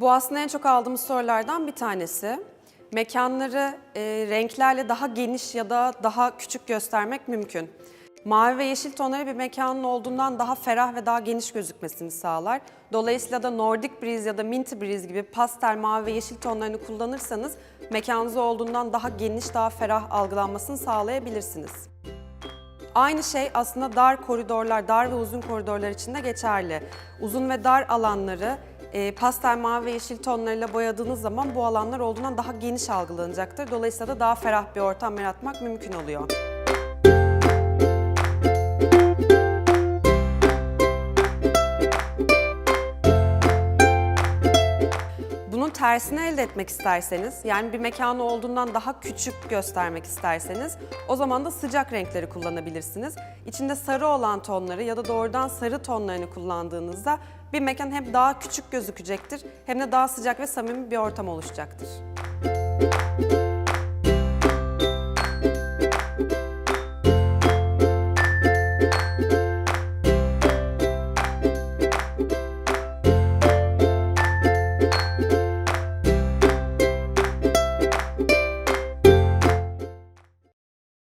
Bu aslında en çok aldığımız sorulardan bir tanesi. Mekanları e, renklerle daha geniş ya da daha küçük göstermek mümkün. Mavi ve yeşil tonları bir mekanın olduğundan daha ferah ve daha geniş gözükmesini sağlar. Dolayısıyla da Nordic Breeze ya da Minty Breeze gibi pastel mavi ve yeşil tonlarını kullanırsanız mekanınızda olduğundan daha geniş, daha ferah algılanmasını sağlayabilirsiniz. Aynı şey aslında dar koridorlar, dar ve uzun koridorlar için de geçerli. Uzun ve dar alanları e, pastel mavi ve yeşil tonlarıyla boyadığınız zaman bu alanlar olduğundan daha geniş algılanacaktır. Dolayısıyla da daha ferah bir ortam yaratmak mümkün oluyor. Bunun tersini elde etmek isterseniz, yani bir mekanı olduğundan daha küçük göstermek isterseniz, o zaman da sıcak renkleri kullanabilirsiniz. İçinde sarı olan tonları ya da doğrudan sarı tonlarını kullandığınızda bir mekan hem daha küçük gözükecektir hem de daha sıcak ve samimi bir ortam oluşacaktır.